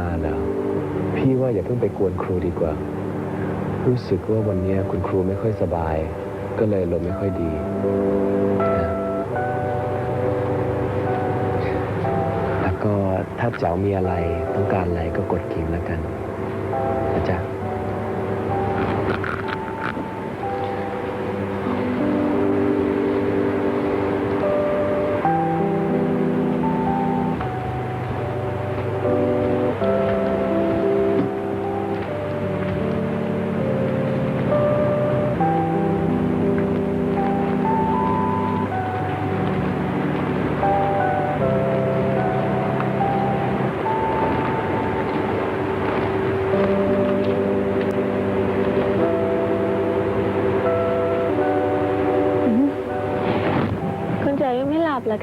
มาเหรอพี่ว่าอย่าเพิ่งไปกวนครูดีกว่า รู้สึกว่าวันนี้คุณครูไม่ค่อยสบาย ก็เลยลมไม่ค่อยดีนะแล้วก็ถ้าเจ้ามีอะไรต้องการอะไรก็กดกิ่งแล้วกันนะจ๊ะ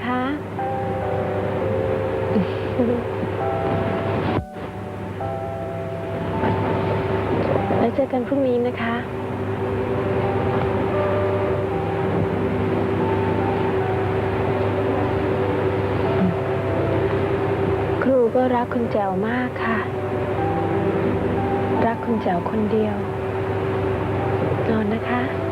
คะ แล้วเจอกันพรุ่งนี้นะคะ ครูก็รักคุณแจวมากค่ะ รักคุณแจวคนเดียว นอนนะคะ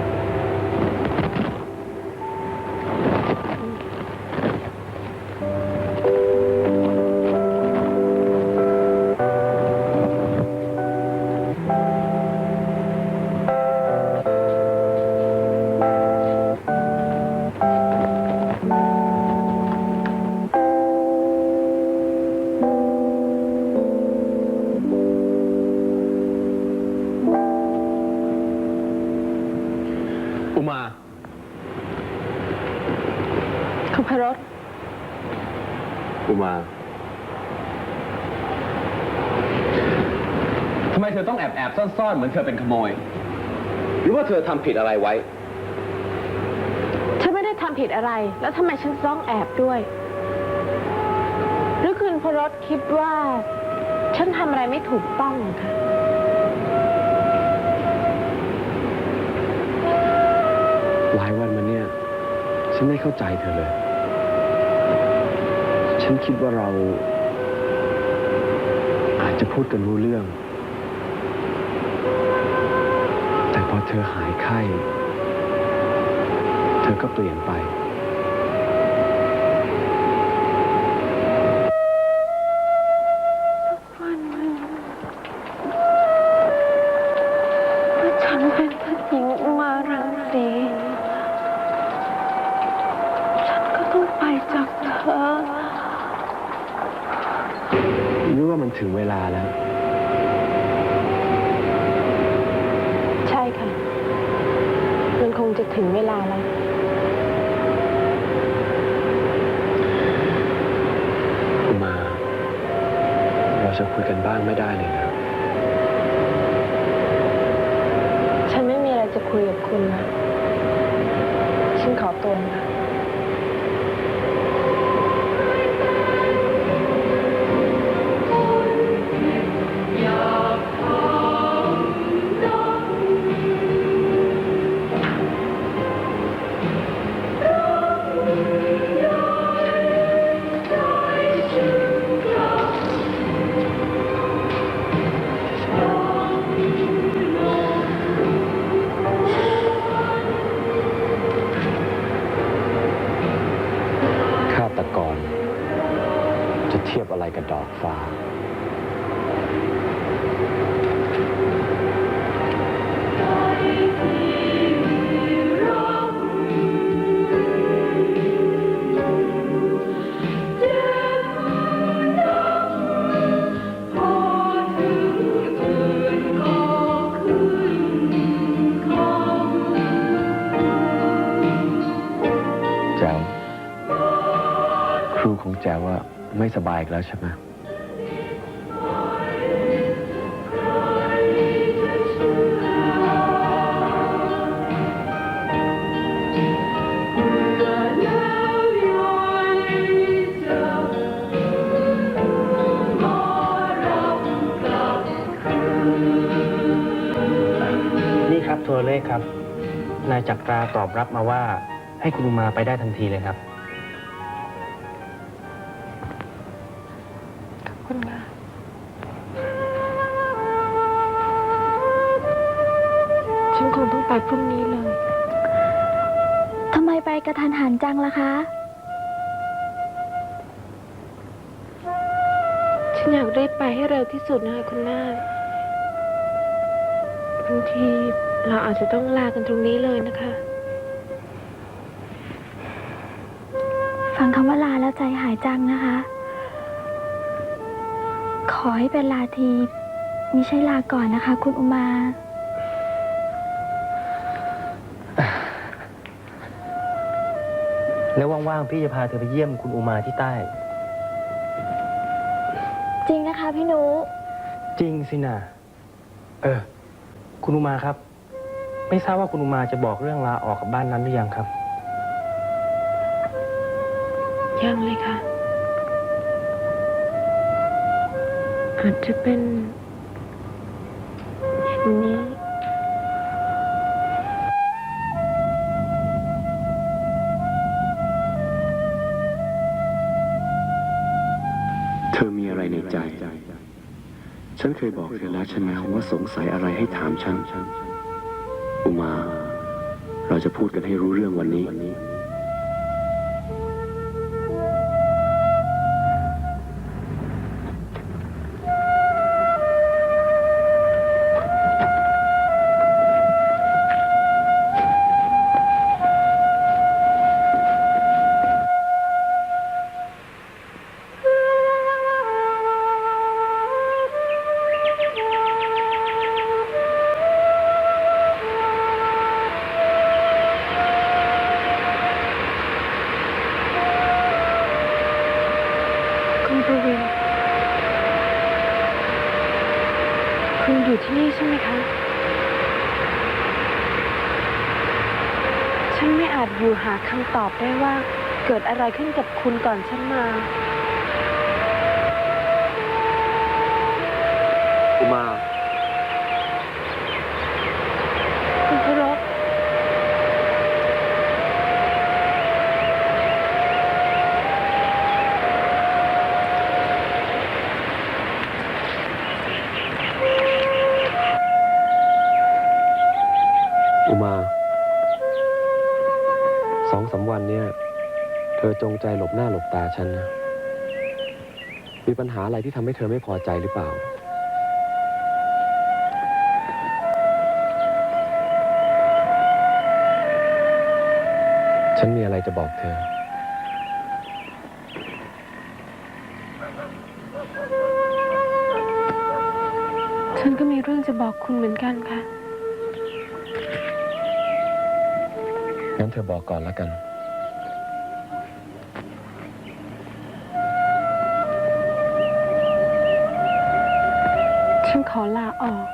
มาคุณพรสอุมาทำไมเธอต้องแอบแอบๆซ่อนๆ เหมือนเธอเป็นขโมย หรือว่าเธอทำผิดอะไรไว้ ฉันไม่ได้ทำผิดอะไร แล้วทำไมฉันต้องแอบด้วย หรือคุณพรสคิดว่า ฉันทำอะไรไม่ถูกต้องคะ นไม่เข้าใจเธอเลย ฉันคิดว่าเรา อาจจะพูดกันรู้เรื่อง แต่พอเธอหายไข้ เธอก็เปลี่ยนไป หรือว่ามันถึงเวลาแล้ว ใช่ค่ะ มันคงจะถึงเวลาแล้วมา เราจะคุยกันบ้างไม่ได้เลยนะ ฉันไม่มีอะไรจะคุยกับคุณนะ สบายอีกแล้วใช่ไหมนี่ครับโทรเลขครับ นายจักราตอบรับมาว่าให้คุณอุมาไปได้ทันทีเลยครับ มไปกระทันหันจังล่ะคะ ฉันอยากรีบไปให้เร็วที่สุดนะคะคุณนาคบางทีเราอาจจะต้องลากันตรงนี้เลยนะคะ ฟังคำว่าลาแล้วใจหายจังนะคะ ขอให้เป็นลาทีมิใช่ลาก่อนนะคะ คุณอุมา แล้วว่างๆ พี่จะพาเธอไปเยี่ยมคุณอุมาที่ใต้ จริงนะคะพี่นุจริงสินะเออ คุณอุมาครับ ไม่ทราบว่าคุณอุมาจะบอกเรื่องลาออกกับบ้านนั้นหรือยังครับ ยังเลยค่ะ อาจจะเป็นอย่างนี้ ฉันเคยบอกเธอแล้วใช่ไหมว่าสงสัยอะไรให้ถามฉัน อุมา เราจะพูดกันให้รู้เรื่องวันนี้ ฉันไม่อาจอยู่หาคำตอบได้ว่า เกิดอะไรขึ้นกับคุณก่อนฉันมา อุมา อจงใจหลบหน้าหลบตาฉันนะ มีปัญหาอะไรที่ทำให้เธอไม่พอใจหรือเปล่า ฉันมีอะไรจะบอกเธอ ฉันก็มีเรื่องจะบอกคุณเหมือนกันค่ะ งั้นเธอบอกก่อนแล้วกันฉัน ขอลาออก